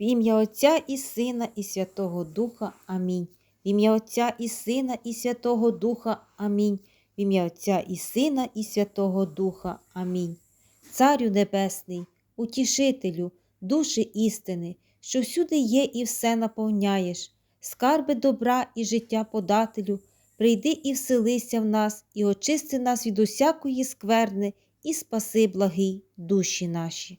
В ім'я Отця і Сина, і Святого Духа. Амінь. В ім'я Отця і Сина, і Святого Духа. Амінь. В ім'я Отця і Сина, і Святого Духа. Амінь. Царю Небесний, утішителю, душі істини, що всюди є і все наповняєш, скарби добра і життя подателю, прийди і вселися в нас, і очисти нас від усякої скверни, і спаси благий душі наші.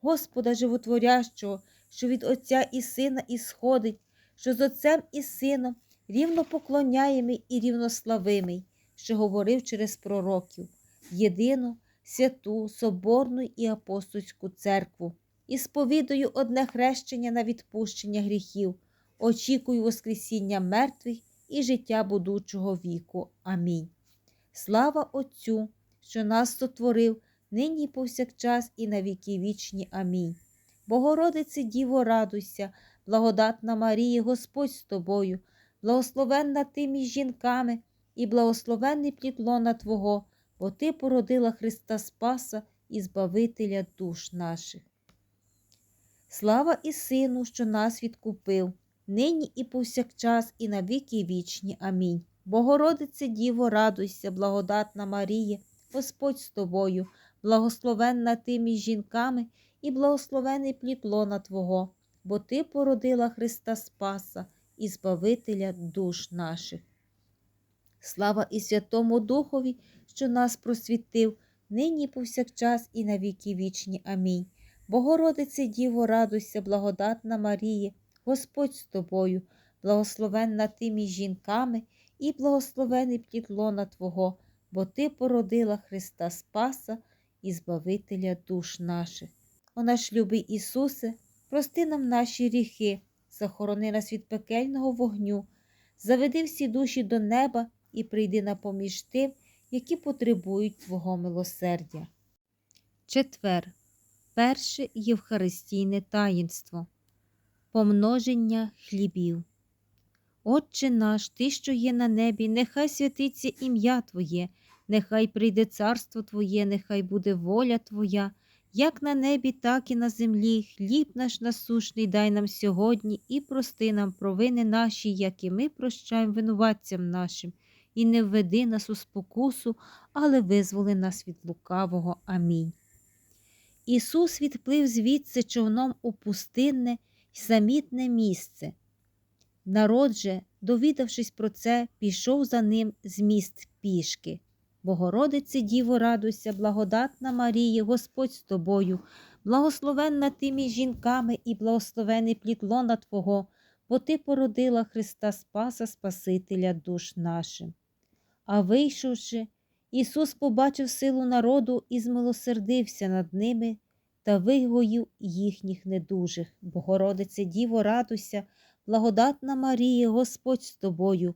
Господа Животворящого, що від Отця і Сина ісходить, що з Отцем і Сином рівно поклоняємий і рівнославимий, що говорив через пророків, єдину, святу, соборну і апостольську церкву, і сповідую одне хрещення на відпущення гріхів, очікую Воскресіння мертвих і життя будучого віку. Амінь. Слава Отцю, що нас сотворив, нині і повсякчас, і на віки вічні. Амінь. Богородице Діво, радуйся, благодатна Марія, Господь з тобою, благословенна ти між жінками, і благословенний плід лона Твого, бо Ти породила Христа Спаса і Збавителя душ наших. Слава і Сину, що нас відкупив, нині і повсякчас, і на віки вічні. Амінь. Богородице Діво, радуйся, благодатна Марія, Господь з тобою, благословенна ти між жінками, і благословений плід лона Твого, бо Ти породила Христа Спаса і Збавителя душ наших. Слава і Святому Духові, що нас просвітив, нині повсякчас, і на віки вічні. Амінь. Богородице Діво, радуйся, благодатна Марія, Господь з тобою, благословенна ти між жінками, і благословений плід лона Твого, бо Ти породила Христа Спаса і Збавителя душ наших. О наш любий Ісусе, прости нам наші гріхи, захорони нас від пекельного вогню, заведи всі душі до неба і прийди на поміж тим, які потребують Твого милосердя. Четвер. Перше Євхаристійне таїнство. Помноження хлібів. Отче наш, Ти, що є на небі, нехай святиться ім'я Твоє, нехай прийде царство Твоє, нехай буде воля Твоя, як на небі, так і на землі. Хліб наш насушний дай нам сьогодні і прости нам провини наші, як і ми прощаємо винуватцям нашим, і не введи нас у спокусу, але визволи нас від лукавого. Амінь. Ісус відплив звідси човном у пустинне й самітне місце. Народ же, довідавшись про це, пішов за ним з міст пішки. Богородице Діво, радуйся, благодатна Марія, Господь з тобою, благословенна ти між жінками і благословений плід лона Твого, бо Ти породила Христа Спаса, Спасителя душ нашим. А вийшовши, Ісус побачив силу народу і змилосердився над ними та вигоїв їхніх недужих. Богородице Діво, радуйся, благодатна Марія, Господь з тобою,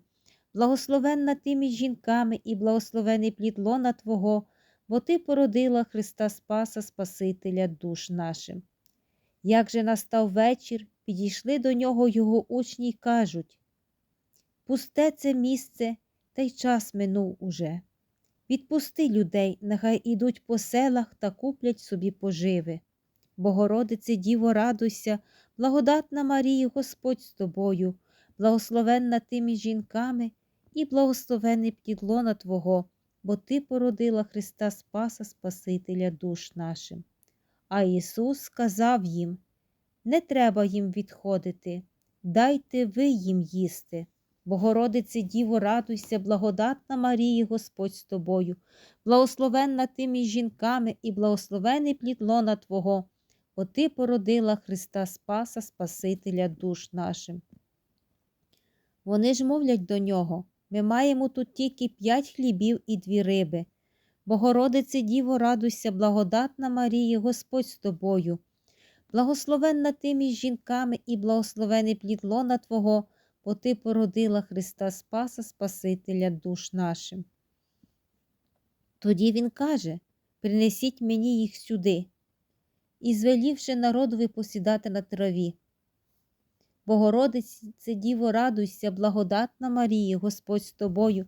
благословенна ти між жінками і благословений плід лона Твого, бо Ти породила Христа Спаса, Спасителя душ нашим. Як же настав вечір, підійшли до нього його учні й кажуть Пусте це місце, та й час минув уже. Відпусти людей, нехай ідуть по селах та куплять собі поживи. Богородице Діво, радуйся, благодатна Марія, Господь з тобою, благословенна ти між жінками і благословений плід лона Твого, бо Ти породила Христа Спаса, Спасителя душ нашим. А Ісус сказав їм не треба їм відходити, дайте ви їм їсти. Богородице Діво, радуйся, благодатна Марії, Господь з тобою, благословенна ти між жінками і благословений плід лона Твого, бо Ти породила Христа Спаса, Спасителя душ нашим. Вони ж мовлять до нього ми маємо тут тільки п'ять хлібів і дві риби. Богородице Діво, радуйся, благодатна Марії, Господь з тобою, благословенна ти між жінками і благословений плід лона Твого, бо Ти породила Христа Спаса, Спасителя душ нашим. Тоді він каже Принесіть мені їх сюди, і звелівши народові посідати на траві. Богородице Діво, радуйся, благодатна Марія, Господь з тобою,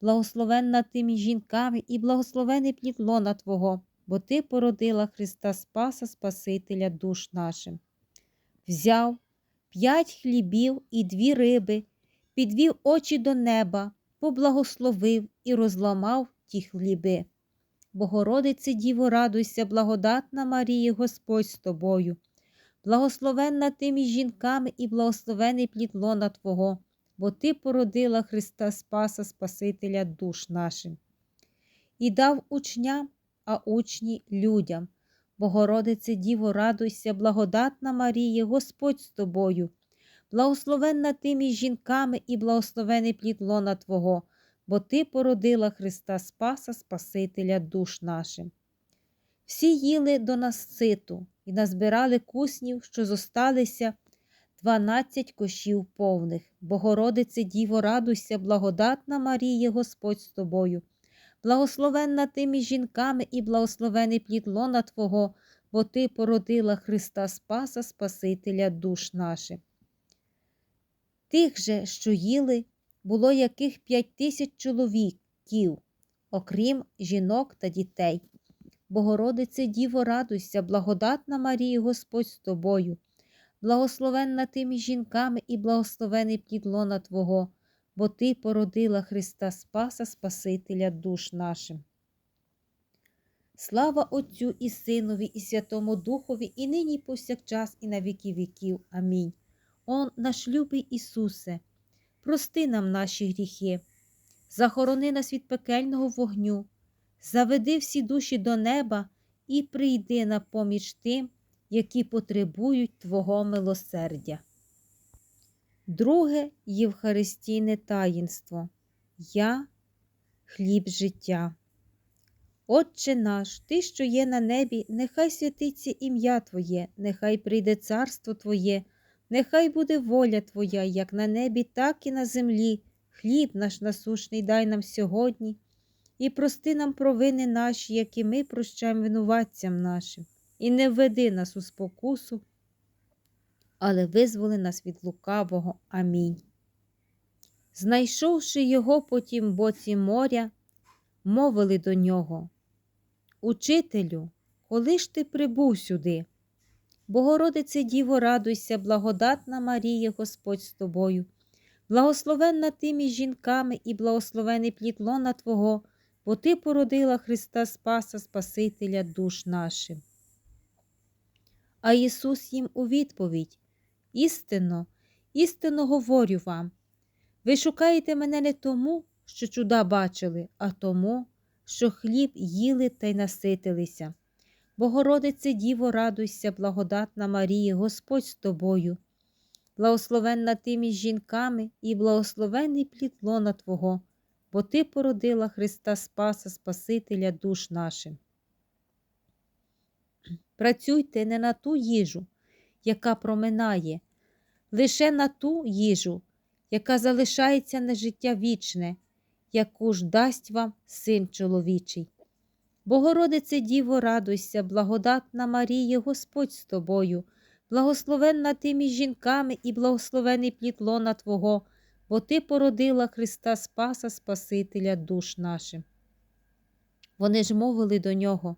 благословенна ти між жінками і благословений плід лона Твого, бо Ти породила Христа Спаса, Спасителя душ нашим. Взяв п'ять хлібів і дві риби, підвів очі до неба, поблагословив і розламав ті хліби. Богородице Діво, радуйся, благодатна Марія, Господь з тобою, благословенна ти між жінками і благословений плід лона Твого, бо Ти породила Христа Спаса, Спасителя душ нашим. І дав учням, а учні людям. Богородице Діво, радуйся, благодатна Марія, Господь з тобою, благословенна ти між жінками і благословений плід лона Твого, бо Ти породила Христа Спаса, Спасителя душ нашим. Всі їли до наситу і назбирали куснів, що зосталися дванадцять кошів повних. Богородице Діво, радуйся, благодатна Марія, Господь з тобою, благословенна ти між жінками і благословений плід лона Твого, бо Ти породила Христа Спаса, Спасителя душ наших. Тих же, що їли, було яких п'ять тисяч чоловіків, окрім жінок та дітей. Богородице Діво, радуйся, благодатна Марія, Господь з тобою, благословенна ти між жінками і благословений плід лона Твого, бо Ти породила Христа Спаса, Спасителя душ нашим. Слава Отцю і Синові, і Святому Духові, і нині, і повсякчас, і на віки віків. Амінь. О, наш любий Ісусе, прости нам наші гріхи, захорони нас від пекельного вогню, заведи всі душі до неба і прийди на поміч тим, які потребують Твого милосердя. Друге Євхаристійне таїнство Я хліб життя. Отче наш, Ти, що є на небі, нехай святиться ім'я Твоє, нехай прийде царство Твоє, нехай буде воля Твоя, як на небі, так і на землі. Хліб наш насушний дай нам сьогодні, і прости нам провини наші, які ми прощаємо винуватцям нашим, і не введи нас у спокусу, але визволи нас від лукавого. Амінь. Знайшовши його по тім боці моря, мовили до нього. Учителю, коли ж ти прибув сюди? Богородице Діво, радуйся, благодатна Марія, Господь з тобою, благословенна ти між жінками і благословений плід лона Твого, бо Ти породила Христа Спаса, Спасителя душ нашим. А Ісус їм у відповідь Істинно, істинно говорю вам. Ви шукаєте мене не тому, що чуда бачили, а тому, що хліб їли та й наситилися. Богородице Діво, радуйся, благодатна Марія, Господь з тобою, благословенна ти між жінками і благословений плід лона Твого, бо Ти породила Христа Спаса, Спасителя душ нашим. Працюйте не на ту їжу, яка проминає, лише на ту їжу, яка залишається на життя вічне, яку ж дасть вам син чоловічий. Богородице Діво, радуйся, благодатна Марія, Господь з тобою, благословенна ти між жінками і благословений плід лона Твого, бо Ти породила Христа Спаса, Спасителя душ нашим. Вони ж мовили до нього,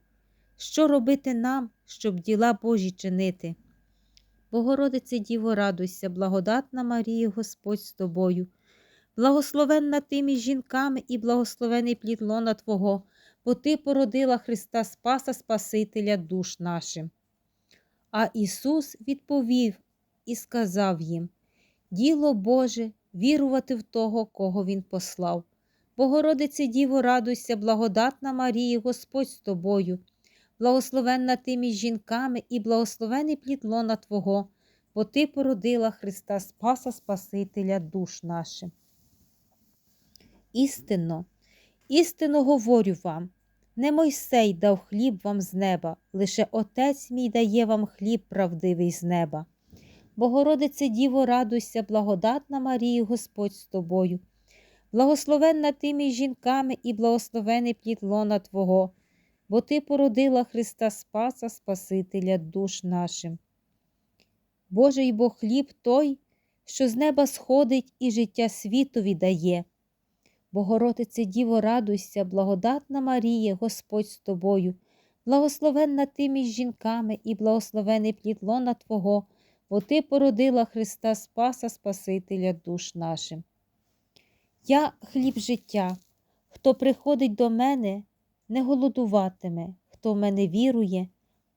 що робити нам, щоб діла Божі чинити. Богородице Діво, радуйся, благодатна Марія, Господь з тобою, благословенна ти між жінками і благословений плід лона Твого, бо Ти породила Христа Спаса, Спасителя душ нашим. А Ісус відповів і сказав їм Діло Боже, вірувати в того, кого Він послав. Богородице Діво, радуйся, благодатна Марія, Господь з тобою, благословенна ти між жінками і благословений плід лона Твого, бо Ти породила Христа Спаса Спасителя душ нашим. Істинно, істинно говорю вам, не Мойсей дав хліб вам з неба, лише Отець мій дає вам хліб правдивий з неба. Богородице Діво, радуйся, благодатна Марія, Господь з тобою, благословенна ти між жінками і благословений плід лона Твого, бо Ти породила Христа Спаса, Спасителя душ нашим. Божий бо хліб той, що з неба сходить і життя світові дає. Богородице Діво, радуйся, благодатна Марія, Господь з тобою, благословенна ти між жінками і благословений плід лона Твого, бо Ти породила Христа Спаса Спасителя душ нашим. Я хліб життя, хто приходить до мене, не голодуватиме, хто в мене вірує,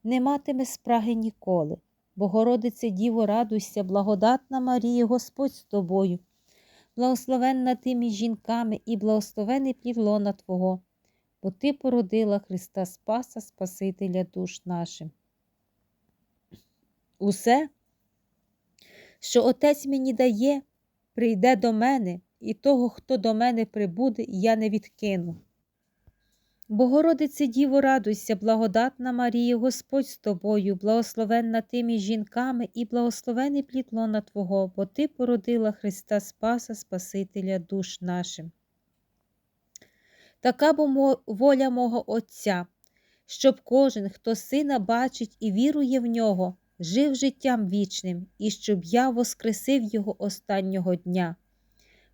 не матиме спраги ніколи. Богородице Діво, радуйся, благодатна Марія, Господь з тобою, благословенна ти між жінками і благословений плід лона Твого, бо Ти породила Христа Спаса, Спасителя душ нашим. Усе, що Отець мені дає, прийде до мене, і того, хто до мене прибуде, я не відкину. Богородице Діво, радуйся, благодатна Марія, Господь з тобою, благословенна ти між жінками і благословений плід лона Твого, бо Ти породила Христа Спаса, Спасителя душ нашим. Така бо воля мого Отця, щоб кожен, хто сина бачить і вірує в нього, жив життям вічним, і щоб я воскресив його останнього дня.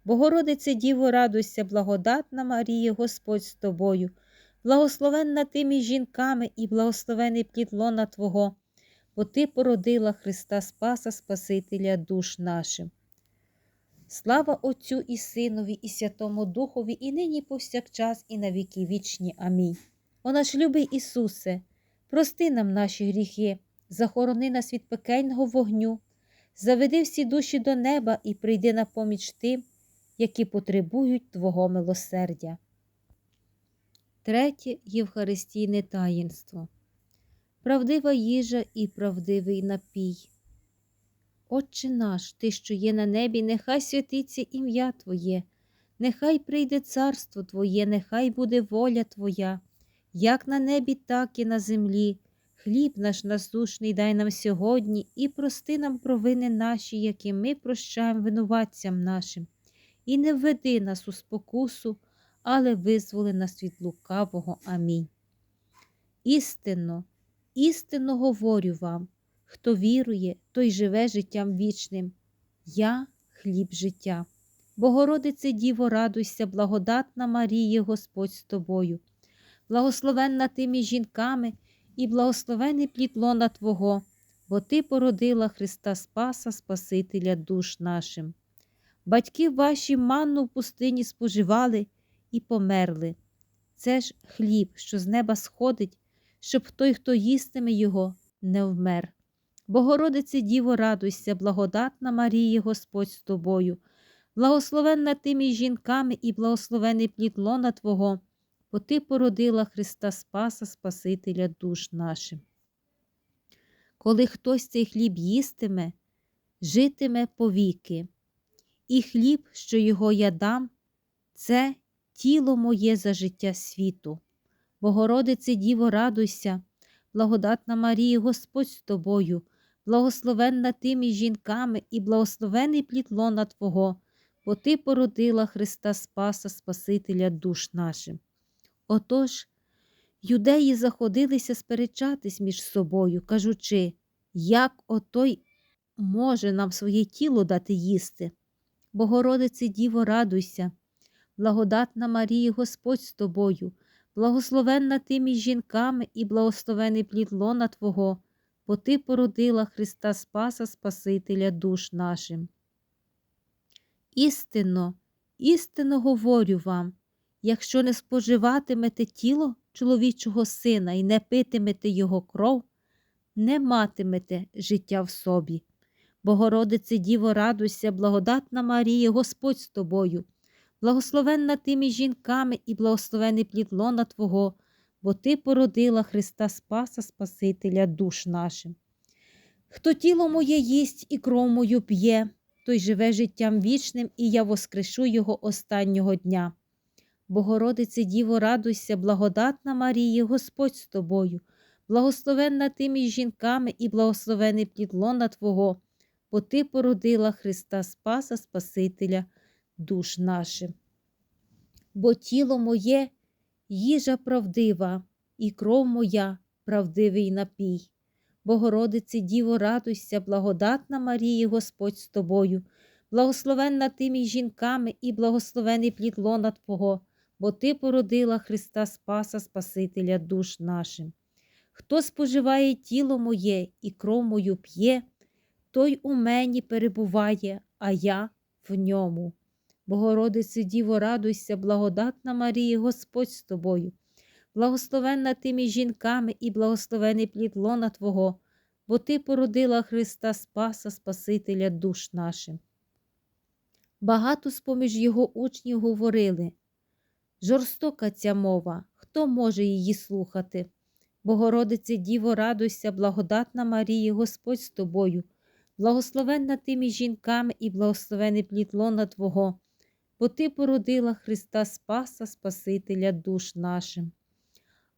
Богородице Діво, радуйся, благодатна Марія, Господь з тобою, благословенна ти між жінками і благословений плід Твого, бо Ти породила Христа Спаса, Спасителя душ нашим. Слава Отцю і Синові, і Святому Духові, і нині повсякчас, і на віки вічні. Амінь. О наш любий Ісусе, прости нам наші гріхи, захорони нас від пекельного вогню, заведи всі душі до неба і прийди на поміч тим, які потребують Твого милосердя. Третє Євхаристійне таїнство. Правдива їжа і правдивий напій. Отче наш, Ти, що є на небі, нехай святиться ім'я Твоє, нехай прийде царство Твоє, нехай буде воля Твоя, як на небі, так і на землі. Хліб наш насушний дай нам сьогодні і прости нам провини наші, які ми прощаємо винуватцям нашим, і не введи нас у спокусу, але визволи нас від лукавого. Амінь. Істинно, істинно говорю вам, хто вірує, той живе життям вічним. Я хліб життя. Богородице Діво, радуйся, благодатна Марія, Господь з тобою, благословенна ти між жінками і благословений плід лона Твого, бо Ти породила Христа Спаса, Спасителя душ нашим. Батьки ваші манну в пустині споживали і померли. Це ж хліб, що з неба сходить, щоб той, хто їстиме його, не вмер. Богородице Діво, радуйся, благодатна Марія, Господь з тобою, благословенна ти між жінками і благословений плід лона Твого, бо Ти породила Христа Спаса, Спасителя душ нашим. Коли хтось цей хліб їстиме, житиме повіки, і хліб, що його я дам, це тіло моє за життя світу. Богородице Діво, радуйся, благодатна Марія, Господь з тобою, благословенна ти між жінками і благословений плід лона Твого, бо Ти породила Христа Спаса, Спасителя душ нашим. Отож, юдеї заходилися сперечатись між собою, кажучи, як отой може нам своє тіло дати їсти. Богородице Діво, радуйся, благодатна Марія, Господь з тобою, благословенна ти між жінками і благословений плід лона Твого, бо Ти породила Христа Спаса, Спасителя душ нашим. Істинно, істинно говорю вам, якщо не споживатимете тіло чоловічого сина і не питимете його кров, не матимете життя в собі. Богородице Діво, радуйся, благодатна Марія, Господь з тобою, благословенна ти між жінками і благословений плід лона Твого, бо Ти породила Христа Спаса, Спасителя душ нашим. Хто тіло моє їсть і кров мою п'є, той живе життям вічним, і я воскрешу його останнього дня. Богородице Діво, радуйся, благодатна Марія, Господь з тобою, благословенна ти між жінками і благословений плід лона Твого, бо Ти породила Христа Спаса, Спасителя душ нашим. Бо тіло моє їжа правдива, і кров моя правдивий напій. Богородице Діво, радуйся, благодатна Марія, Господь з тобою, благословенна ти між жінками і благословений плід лона Твого, бо Ти породила Христа Спаса, Спасителя душ нашим. Хто споживає тіло моє і кров мою п'є, той у мені перебуває, а я в ньому. Богородице Діво, радуйся, благодатна Марія, Господь з тобою, благословенна ти між жінками і благословений плід лона Твого, бо Ти породила Христа Спаса, Спасителя душ нашим. Багато з-поміж його учнів говорили жорстока ця мова, хто може її слухати? Богородице Діво, радуйся, благодатна Марія, Господь з тобою, благословенна ти між жінками і благословений плід лона Твого, бо Ти породила Христа Спаса, Спасителя душ нашим.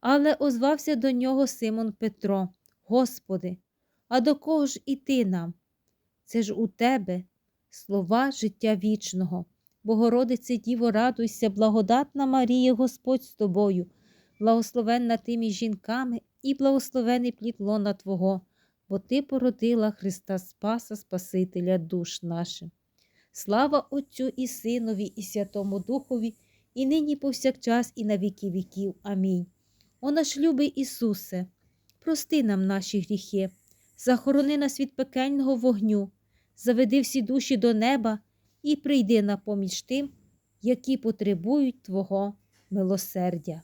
Але озвався до нього Симон Петро, Господи, а до кого ж іти нам? Це ж у Тебе слова життя вічного. Богородице Діво, радуйся, благодатна Марія, Господь з тобою, благословенна ти між жінками і благословений плід лона Твого, бо Ти породила Христа Спаса, Спасителя душ нашим. Слава Отцю і Синові, і Святому Духові, і нині повсякчас, і на віки віків. Амінь. О наш любий Ісусе, прости нам наші гріхи, захорони нас від пекельного вогню, заведи всі душі до неба і прийди на поміж тим, які потребують Твого милосердя.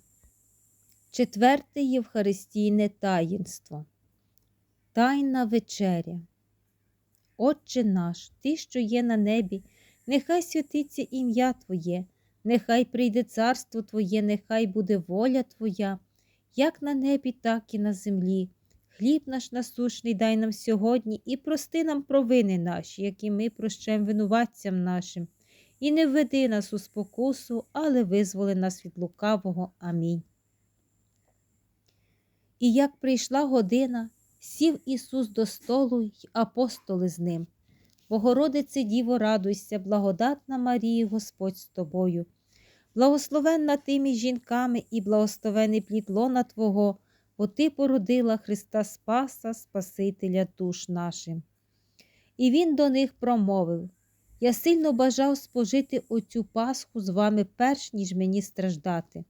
Четверте Євхаристійне таїнство. Тайна вечеря. Отче наш, Ти, що є на небі, нехай святиться ім'я Твоє, нехай прийде царство Твоє, нехай буде воля Твоя, як на небі, так і на землі. Хліб наш насушний дай нам сьогодні і прости нам провини наші, які ми прощаємо винуватцям нашим, і не введи нас у спокусу, але визволи нас від лукавого. Амінь. І як прийшла година, сів Ісус до столу й апостоли з ним. Богородице Діво, радуйся, благодатна Марія, Господь з тобою, благословенна ти між жінками і благословений плід лона Твого, бо Ти породила Христа Спаса, Спасителя душ нашим. І Він до них промовив Я сильно бажав спожити оцю Пасху з вами, перш ніж мені страждати.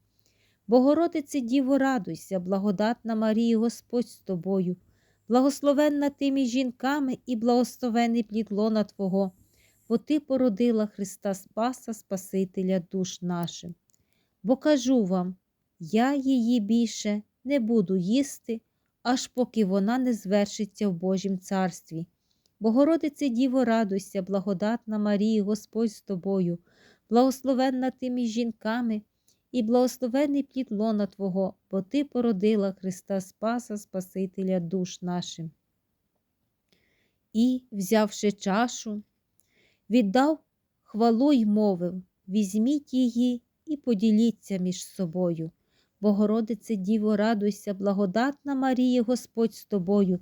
Богородице Діво, радуйся, благодатна Марія, Господь з тобою, благословенна ти між жінками і благословений плід лона Твого, бо Ти породила Христа Спаса, Спасителя душ нашим. Бо кажу вам, я її більше не буду їсти, аж поки вона не звершиться в Божім царстві. Богородице Діво, радуйся, благодатна Марія, Господь з тобою, благословенна ти між жінками і благословений плід лона Твого, бо Ти породила Христа Спаса, Спасителя душ нашим. І, взявши чашу, віддав хвалу й мовив Візьміть її і поділіться між собою. Богородице Діво, радуйся, благодатна Марія, Господь з тобою,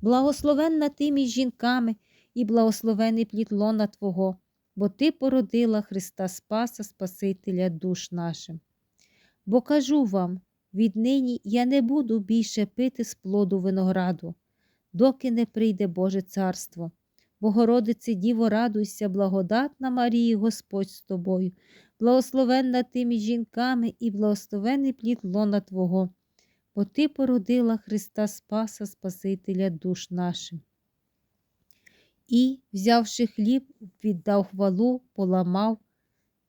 благословенна ти між жінками і благословений плід лона Твого, бо Ти породила Христа Спаса, Спасителя душ нашим. Бо кажу вам, віднині я не буду більше пити з плоду винограду, доки не прийде Боже царство. Богородице Діво, радуйся, благодатна Марія, Господь з тобою, благословенна ти між жінками і благословений плід лона Твого, бо Ти породила Христа Спаса, Спасителя душ нашим. І, взявши хліб, віддав хвалу, поламав,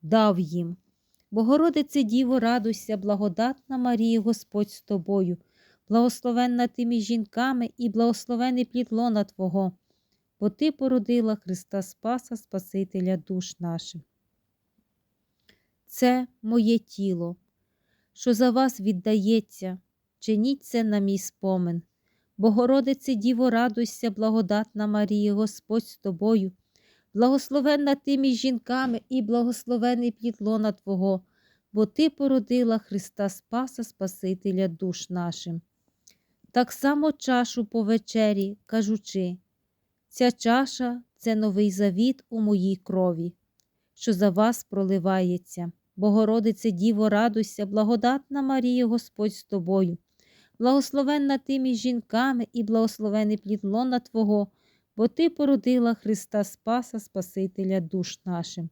дав їм. Богородице Діво, радуйся, благодатна Марія, Господь з тобою, благословенна ти між жінками і благословений плід лона Твого, бо Ти породила Христа Спаса, Спасителя душ наших. Це моє тіло, що за вас віддається, чиніть це на мій спомин. Богородице Діво, радуйся, благодатна Марія, Господь з тобою, благословенна ти між жінками і благословений плід Твого, бо Ти породила Христа Спаса, Спасителя душ нашим. Так само чашу по вечері, кажучи, ця чаша це новий завіт у моїй крові, що за вас проливається. Богородице Діво, радуйся, благодатна Марія, Господь з тобою, благословенна ти між жінками і благословений плід лона Твого, бо Ти породила Христа Спаса, Спасителя душ нашим.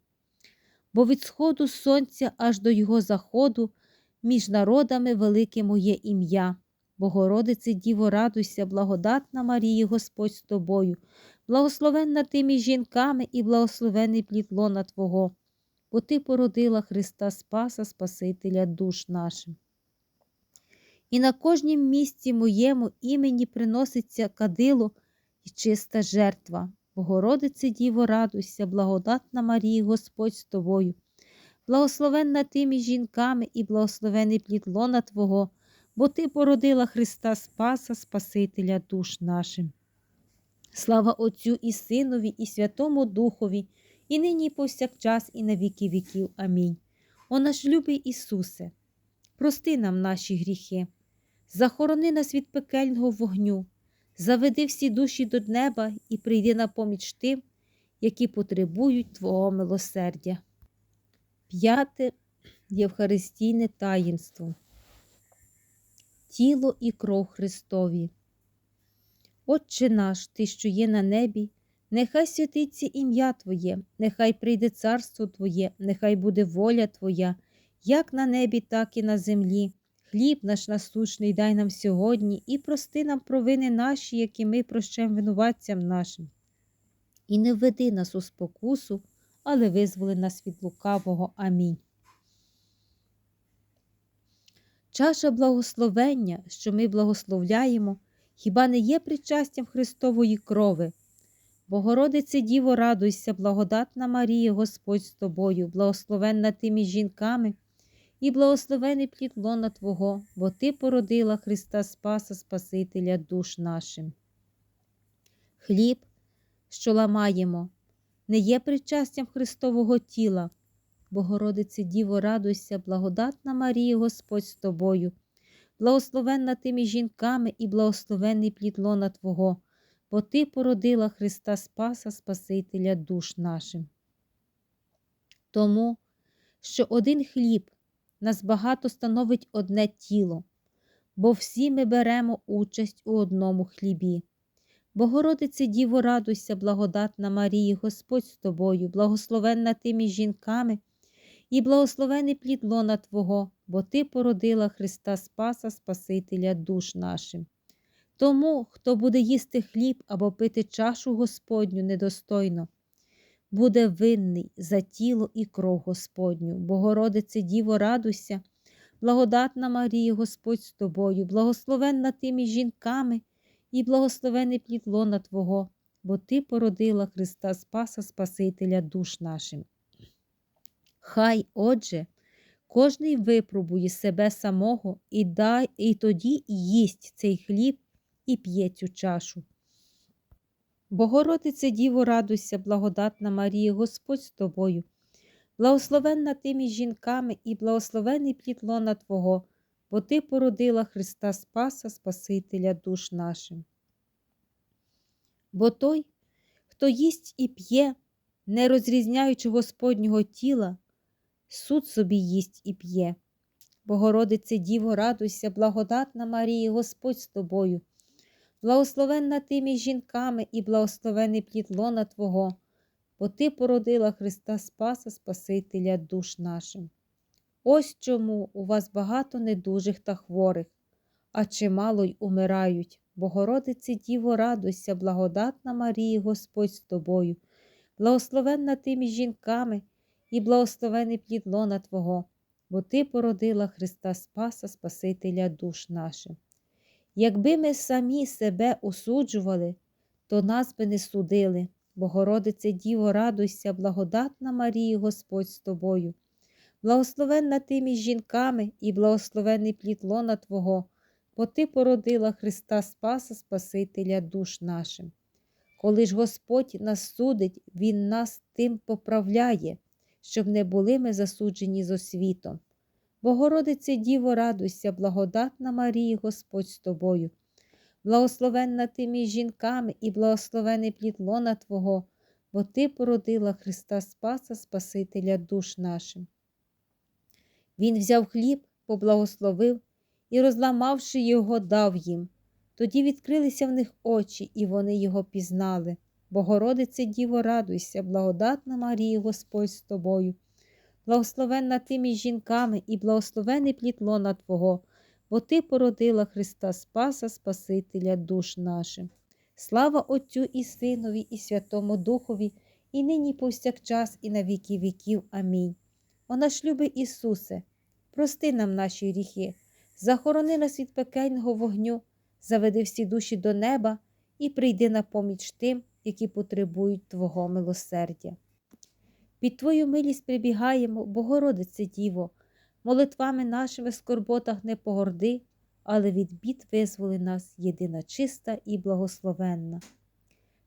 Бо від сходу сонця аж до його заходу між народами велике моє ім'я. Богородице Діво, радуйся, благодатна Марія, Господь з тобою, благословенна ти між жінками і благословений плід лона Твого, бо Ти породила Христа Спаса, Спасителя душ нашим. І на кожнім місці моєму імені приноситься кадило і чиста жертва. Богородице Діво, радуйся, благодатна Марія, Господь з тобою, благословенна ти жінками і благословений плід лона Твого, бо Ти породила Христа Спаса, Спасителя душ нашим. Слава Отцю і Синові, і Святому Духові, і нині, і повсякчас, і на віки віків. Амінь. О наш любий Ісусе, прости нам наші гріхи, захорони нас від пекельного вогню, заведи всі душі до неба і прийди на поміч тим, які потребують Твого милосердя. П'яте Євхаристійне таїнство. Тіло і кров Христові. Отче наш, Ти, що є на небі, нехай святиться ім'я Твоє, нехай прийде царство Твоє, нехай буде воля Твоя, як на небі, так і на землі. Хліб наш насущний дай нам сьогодні і прости нам провини наші, які ми прощаємо винуватцям нашим. І не введи нас у спокусу, але визволи нас від лукавого. Амінь. Чаша благословення, що ми благословляємо, хіба не є причастям Христової крови? Богородице Діво, радуйся, благодатна Марія, Господь з тобою, благословенна ти між жінками, і благословений плід лона Твого, бо Ти породила Христа Спаса, Спасителя душ нашим. Хліб, що ламаємо, не є причастям Христового тіла. Богородице Діво, радуйся, благодатна Марія, Господь з тобою, благословенна ти між жінками і благословенний плід лона Твого, бо Ти породила Христа Спаса, Спасителя душ нашим. Тому, що один хліб нас багато становить одне тіло, бо всі ми беремо участь у одному хлібі. Богородице Діво, радуйся, благодатна Марія, Господь з тобою, благословенна ти між жінками і благословений плід лона Твого, бо Ти породила Христа Спаса, Спасителя душ нашим. Тому, хто буде їсти хліб або пити чашу Господню недостойно, буде винний за тіло і кров Господню. Богородице Діво, радуйся, благодатна Марія, Господь з тобою, благословенна ти між жінками і благословений плід лона Твого, бо Ти породила Христа Спаса, Спасителя душ нашим. Хай, отже, кожний випробує себе самого і дай, і тоді їсть цей хліб і п'є цю чашу. Богородице Діво, радуйся, благодатна Марія, Господь з тобою, благословенна ти між жінками і благословений плід лона Твого, бо Ти породила Христа Спаса, Спасителя душ нашим. Бо той, хто їсть і п'є, не розрізняючи Господнього тіла, суд собі їсть і п'є. Богородице Діво, радуйся, благодатна Марія, Господь з тобою, благословенна ти між жінками і благословений плід лона Твого, бо Ти породила Христа Спаса, Спасителя душ нашим. Ось чому у вас багато недужих та хворих, а чимало й умирають. Богородице Діво, радуйся, благодатна Марія, Господь з тобою, благословенна ти між жінками і благословений плід лона Твого, бо Ти породила Христа Спаса, Спасителя душ наших. Якби ми самі себе осуджували, то нас би не судили. Богородице Діво, радуйся, благодатна Марія, Господь з тобою. Благословенна ти між жінками і благословенний плід лона Твого, бо Ти породила Христа Спаса, Спасителя душ нашим. Коли ж Господь нас судить, Він нас тим поправляє, щоб не були ми засуджені з освітом. Богородице Діво, радуйся, благодатна Марія, Господь з тобою. Благословенна ти між жінками і благословений плід лона Твого, бо Ти породила Христа Спаса, Спасителя душ нашим. Він взяв хліб, поблагословив і, розламавши його, дав їм. Тоді відкрилися в них очі, і вони його пізнали. Богородице Діво, радуйся, благодатна Марія, Господь з тобою. Благословенна ти між жінками і благословений плід лона Твого, бо Ти породила Христа Спаса, Спасителя душ нашим. Слава Отцю і Синові, і Святому Духові, і нині повсякчас, і на віки віків. Амінь. О наш любий Ісусе, прости нам наші гріхи, захорони нас від пекельного вогню, заведи всі душі до неба і прийди на поміч тим, які потребують Твого милосердя. Під Твою милість прибігаємо, Богородице Діво, молитвами нашими в скорботах не погорди, але від бід визволи нас єдина чиста і благословенна.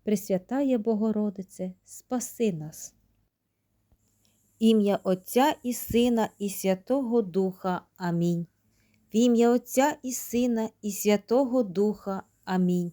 Пресвятає Богородице, спаси нас. Ім'я Отця і Сина, і Святого Духа. Амінь. В ім'я Отця і Сина, і Святого Духа. Амінь.